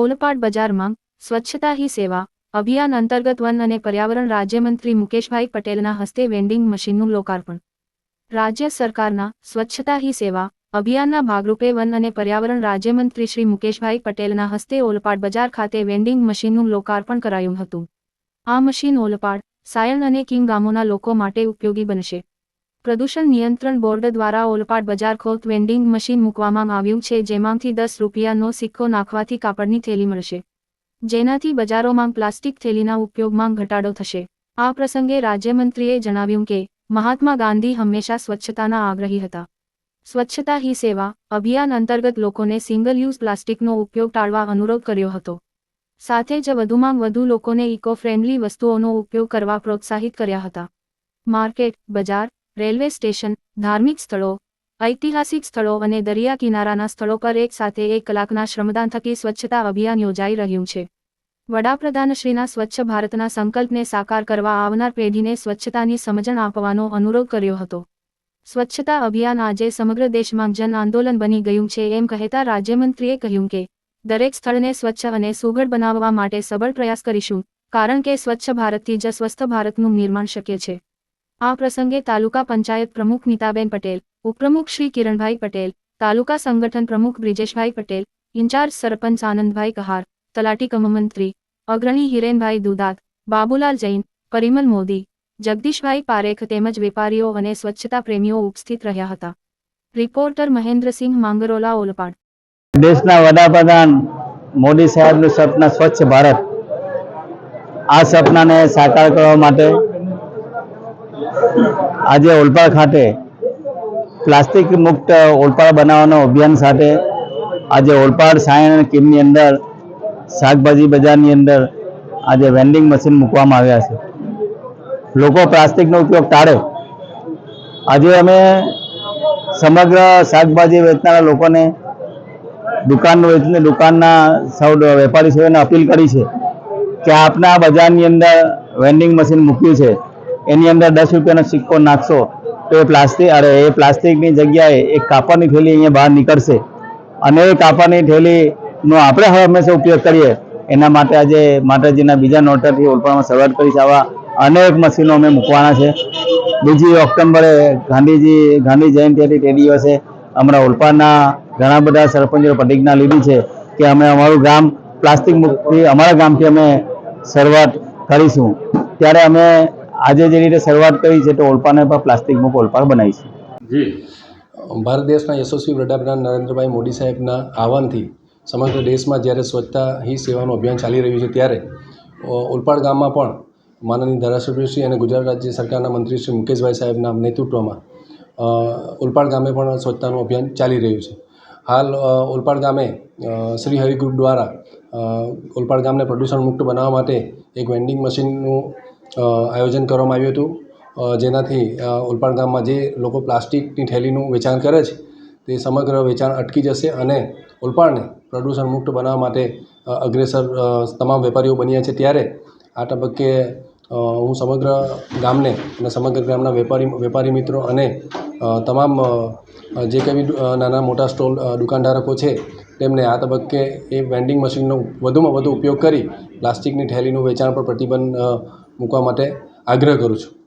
ઓલપાડ બજારમાં સ્વચ્છતા હી સેવા અભિયાન અંતર્ગત વન અને પર્યાવરણ રાજ્યમંત્રી મુકેશભાઈ પટેલના હસ્તે વેન્ડિંગ મશીનનું લોકાર્પણ. રાજ્ય સરકારના સ્વચ્છતા હી સેવા અભિયાનના ભાગરૂપે વન અને પર્યાવરણ રાજ્યમંત્રી શ્રી મુકેશભાઈ પટેલના હસ્તે ઓલપાડ બજાર ખાતે વેન્ડિંગ મશીનનું લોકાર્પણ કરાયું હતું. આ મશીન ઓલપાડ, સાયણ અને કિંગ ગામોના લોકો માટે ઉપયોગી બનશે. પ્રદૂષણ નિયંત્રણ બોર્ડ દ્વારા ઓલપાડ બજાર ખોત વેન્ડિંગ મશીન મૂકવામાં આવ્યું છે, જેમાંથી દસ રૂપિયાનો સિક્કો નાખવાથી કાપડની થેલી મળશે. જેનાથી બજારોમાં પ્લાસ્ટિક થેલીના ઉપયોગમાં ઘટાડો થશે. આ પ્રસંગે રાજ્યમંત્રીએ જણાવ્યું કે, મહાત્મા ગાંધી હંમેશા સ્વચ્છતાના આગ્રહી હતા. સ્વચ્છતા હી સેવા અભિયાન અંતર્ગત લોકોને સિંગલ યુઝ પ્લાસ્ટિકનો ઉપયોગ ટાળવા અનુરોધ કર્યો હતો. સાથે જ વધુમાં વધુ લોકોને ઇકો ફ્રેન્ડલી વસ્તુઓનો ઉપયોગ કરવા પ્રોત્સાહિત કર્યા હતા. માર્કેટ, બજાર રેલવે સ્ટેશન, ધાર્મિક સ્થળો, ઐતિહાસિક સ્થળો અને દરિયા કિનારાના સ્થળો પર એક સાથે એક કલાકના શ્રમદાન થકી સ્વચ્છતા અભિયાન યોજાઈ રહ્યું છે. વડાપ્રધાનશ્રીના સ્વચ્છ ભારતના સંકલ્પને સાકાર કરવા આવનાર પેઢીને સ્વચ્છતાની સમજણ આપવાનો અનુરોધ કર્યો હતો. સ્વચ્છતા અભિયાન આજે સમગ્ર દેશમાં જન આંદોલન બની ગયું છે એમ કહેતા રાજ્યમંત્રીએ કહ્યું કે, દરેક સ્થળને સ્વચ્છ અને સુઘડ બનાવવા માટે સબળ પ્રયાસ કરીશું, કારણ કે સ્વચ્છ ભારતથી જ સ્વસ્થ ભારતનું નિર્માણ શક્ય છે. આ પ્રસંગે તાલુકા પંચાયત પ્રમુખ નીતાબેન પટેલ, ઉપપ્રમુખ શ્રી કિરણભાઈ પટેલ, તાલુકા સંગઠન પ્રમુખ બ્રિજેશભાઈ પટેલ, ઇન્ચાર્જ સરપંચ આનંદભાઈ કહાર, તલાટી કમમંત્રી, અગ્રણી હિરેનભાઈ દુદાત, બાબુલાલ જૈન, પરિમલ મોદી, જગદીશભાઈ પારેખ તેમજ વેપારીઓ અને સ્વચ્છતા પ્રેમીઓ ઉપસ્થિત રહ્યા હતા. રિપોર્ટર મહેન્દ્રસિંહ માંગરોલા ઓલપાડ. દેશના વડાપ્રધાન મોદી સાહેબનું સપના સ્વચ્છ ભારત. આ સપનાને સાકાર કરવા માટે આજે ઓલપાડ ખાતે પ્લાસ્ટિક મુક્ત ઓલપાડ બનાવવાનો અભિયાન સાથે આજે ઓલપાડ સાયણ કીમની અંદર, શાકભાજી બજારની અંદર આજે વેન્ડિંગ મશીન મૂકવામાં આવ્યા છે. લોકો પ્લાસ્ટિકનો ઉપયોગ ટાળે. આજે અમે સમગ્ર શાકભાજી વેચનારા લોકોને દુકાન વેચને દુકાનના સૌ વેપારી સૌને અપીલ કરી છે કે આપના બજારની અંદર વેન્ડિંગ મશીન મૂક્યું છે. એની અંદર દસ રૂપિયાનો સિક્કો નાખશો તો એ પ્લાસ્ટિક, અરે એ પ્લાસ્ટિકની જગ્યાએ એક કાપડની થેલી અહીંયા બહાર નીકળશે. અને એ કાપડની થેલીનો આપણે હવે હંમેશા ઉપયોગ કરીએ. એના માટે આજે માતાજીના બીજા નોટરથી ઓલપાડમાં શરૂઆત કરી છે આવા અનેક મશીનો અમે મૂકવાના છે. બીજી ઓક્ટોબરે ગાંધીજી, ગાંધી જયંતિ હતી તે દિવસે અમારા ઓલપાડના ઘણા બધા સરપંચો પ્રતિજ્ઞા લીધી છે કે અમે અમારું ગામ પ્લાસ્ટિક મુક્તિ, અમારા ગામથી અમે શરૂઆત કરીશું. ત્યારે અમે આજે જે રીતે શરૂઆત કરી છે તો ઓલપાડને પણ પ્લાસ્ટિક મુક્ત ઓલપાડ છે. જી. ભારત દેશના યશસ્વી વડાપ્રધાન નરેન્દ્રભાઈ મોદી સાહેબના આહવાનથી સમગ્ર દેશમાં જ્યારે સ્વચ્છતા હી સેવાનું અભિયાન ચાલી રહ્યું છે ત્યારે ઓલપાડ ગામમાં પણ માનનીય ધારાસભ્યશ્રી અને ગુજરાત રાજ્ય સરકારના મંત્રી શ્રી મુકેશભાઈ સાહેબના નેતૃત્વમાં ઓલપાડ ગામે પણ સ્વચ્છતાનું અભિયાન ચાલી રહ્યું છે. હાલ ઓલપાડ ગામે શ્રી હરિ ગ્રુપ દ્વારા ઓલપાડ ગામને પ્રદૂષણ મુક્ત બનાવવા માટે એક વેન્ડિંગ મશીનનું આયોજન કરવામાં આવ્યું હતું. જેનાથી ઓલપાડ ગામમાં જે લોકો પ્લાસ્ટિકની થેલીનું વેચાણ કરે છે, તે સમગ્ર વેચાણ અટકી જશે અને ઓલપાડને પ્રદૂષણ મુક્ત બનાવવા માટે અગ્રેસર તમામ વેપારીઓ બન્યા છે. ત્યારે આ તબક્કે હું સમગ્ર ગામને અને સમગ્ર ગામના વેપારી વેપારી મિત્રો અને તમામ જે કંઈ નાના મોટા સ્ટોલ દુકાનધારકો છે, તેમને આ તબક્કે એ વેન્ડિંગ મશીનનો વધુમાં વધુ ઉપયોગ કરી પ્લાસ્ટિકની થેલીનું વેચાણ પર પ્રતિબંધ મૂકવા માટે આગ્રહ કરું છું